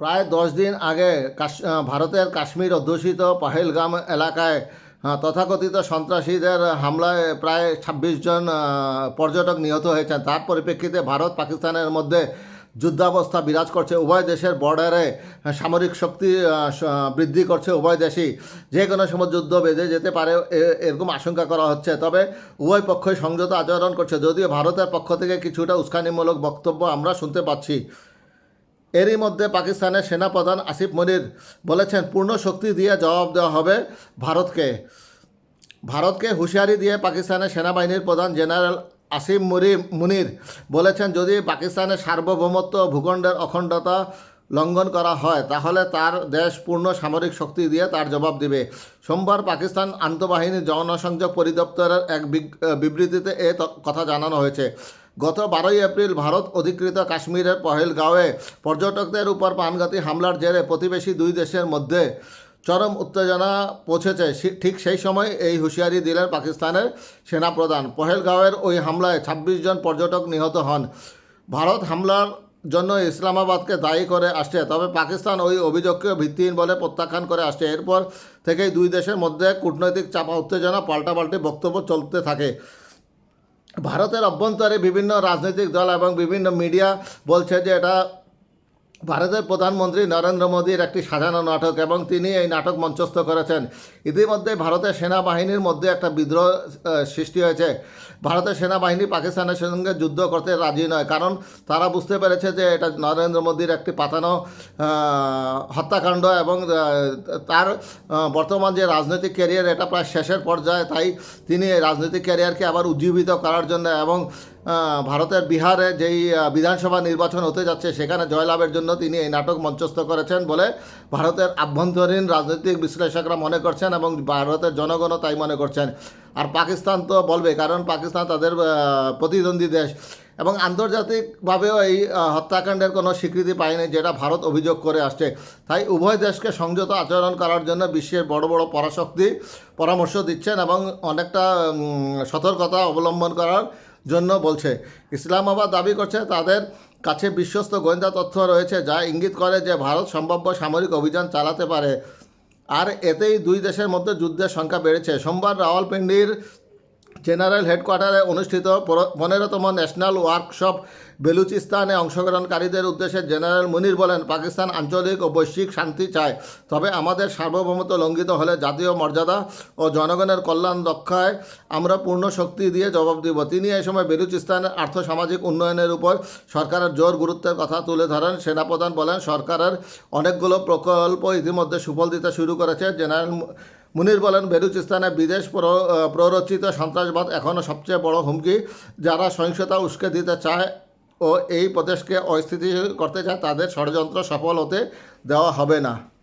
প্রায় দশ দিন আগে ভারতের কাশ্মীর অধ্যুষিত পাহেলগাম এলাকায় তথাকথিত সন্ত্রাসীদের হামলায় প্রায় ছাব্বিশ জন পর্যটক নিহত হয়েছেন। তার পরিপ্রেক্ষিতে ভারত পাকিস্তানের মধ্যে যুদ্ধাবস্থা বিরাজ করছে। উভয় দেশের বর্ডারে সামরিক শক্তি বৃদ্ধি করছে উভয় দেশই। যে কোনো সময় যুদ্ধ বেঁধে যেতে পারে এরকম আশঙ্কা করা হচ্ছে। তবে উভয় পক্ষই সংযত আচরণ করছে। যদিও ভারতের পক্ষ থেকে কিছুটা উস্কানিমূলক বক্তব্য আমরা শুনতে পাচ্ছি। এরই মধ্যে পাকিস্তানের সেনাপ্রধান আসিফ মনির বলেছেন, পূর্ণ শক্তি দিয়ে জবাব দেওয়া হবে ভারতকে। ভারতকে হুঁশিয়ারি দিয়ে পাকিস্তানের সেনাবাহিনীর প্রধান জেনারেল আসিম মুরি, মুনির বলেছেন, যদি পাকিস্তানের সার্বভৌমত্ব ভূখণ্ডের অখণ্ডতা লঙ্ঘন করা হয়, তাহলে তার দেশ পূর্ণ সামরিক শক্তি দিয়ে তার জবাব দিবে। সোমবার পাকিস্তান আন্তঃবাহিনী জনসংযোগ পরিদপ্তরের এক বিবৃতিতে এ কথা জানানো হয়েছে। গত বারোই এপ্রিল ভারত অধিকৃত কাশ্মীরের পহেলগাঁওয়ে পর্যটকদের উপর প্রাণঘাতী হামলার জেরে প্রতিবেশী দুই দেশের মধ্যে চরম উত্তেজনা পৌঁছেছে। ঠিক সেই সময় এই হুঁশিয়ারি দিলেন পাকিস্তানের সেনাপ্রধান। পহেলগাঁওয়ের ওই হামলায় ২৬ জন পর্যটক নিহত হন। ভারত হামলার জন্য ইসলামাবাদকে দায়ী করে আসছে, তবে পাকিস্তান ওই অভিযোগকে ভিত্তিহীন বলে প্রত্যাখ্যান করে আসছে। এরপর থেকেই দুই দেশের মধ্যে কূটনৈতিক চাপা উত্তেজনা পাল্টাপাল্টি বক্তব্য চলতে থাকে। ভারতের অভ্যন্তরে বিভিন্ন রাজনৈতিক দল এবং বিভিন্ন মিডিয়া বলছে যে এটা ভারতের প্রধানমন্ত্রী নরেন্দ্র মোদীর একটি সাজানো নাটক এবং তিনি এই নাটক মঞ্চস্থ করেছেন। ইতিমধ্যে ভারতের সেনাবাহিনীর মধ্যে একটা বিদ্রোহ সৃষ্টি হয়েছে। ভারতের সেনাবাহিনী পাকিস্তানের সঙ্গে যুদ্ধ করতে রাজি নয়, কারণ তারা বুঝতে পেরেছে যে এটা নরেন্দ্র মোদীর একটি পাতানো হত্যাকাণ্ড এবং তার বর্তমান যে রাজনৈতিক ক্যারিয়ার এটা প্রায় শেষের পর্যায়ে, তাই তিনি রাজনৈতিক ক্যারিয়ারকে আবার উজ্জীবিত করার জন্য এবং ভারতের বিহারে যেই বিধানসভা নির্বাচন হতে যাচ্ছে, সেখানে জয়লাভের জন্য তিনি এই নাটক মঞ্চস্থ করেছেন বলে ভারতের আভ্যন্তরীণ রাজনৈতিক বিশ্লেষকরা মনে করছেন এবং ভারতের জনগণও তাই মনে করছেন। আর পাকিস্তান তো বলবে, কারণ পাকিস্তান তাদের প্রতিদ্বন্দ্বী দেশ। এবং আন্তর্জাতিকভাবেও এই হত্যাকাণ্ডের কোনো স্বীকৃতি পায়নি যেটা ভারত অভিযোগ করে আসছে। তাই উভয় দেশকে সংযত আচরণ করার জন্য বিশ্বের বড় বড় পরাশক্তি পরামর্শ দিচ্ছেন এবং অনেকটা সতর্কতা অবলম্বন করার জন্য বলছে। ইসলামাবাদ দাবি করছে তাদের কাছে বিশ্বস্ত গোয়েন্দা তথ্য রয়েছে যা ইঙ্গিত করে যে ভারত সম্ভাব্য সামরিক অভিযান চালাতে পারে। আর এতেই দুই দেশের মধ্যে যুদ্ধের সংখ্যা বেড়েছে। সোমবার রাওয়ালপিন্ডির জেনারেল হেডকোয়ার্টারে অনুষ্ঠিত পনেরোতম ন্যাশনাল ওয়ার্কশপ বেলুচিস্তানে অংশগ্রহণকারীদের উদ্দেশ্যে জেনারেল মুনির বলেন, পাকিস্তান আঞ্চলিক ও বৈশ্বিক শান্তি চায়। তবে আমাদের সার্বভৌমত্ব লঙ্ঘিত হলে জাতীয় মর্যাদা ও জনগণের কল্যাণ রক্ষায় আমরা পূর্ণ শক্তি দিয়ে জবাব দিব। তিনি এই সময় বেলুচিস্তানের আর্থসামাজিক উন্নয়নের উপর সরকারের জোর গুরুত্বের কথা তুলে ধরেন। সেনাপ্রধান বলেন, সরকারের অনেকগুলো প্রকল্প ইতিমধ্যে সুফল দিতে শুরু করেছে। জেনারেল মুনির বলেন, বেলুচিস্তানে বিদেশ প্র- প্ররোচিত সন্ত্রাসবাদ এখনও সবচেয়ে বড় হুমকি। যারা সহিংসতা উস্কে দিতে চায় ও এই প্রদেশকে অস্থিতিশীল করতে চায়, তাদের ষড়যন্ত্র সফল হতে দেওয়া হবে না।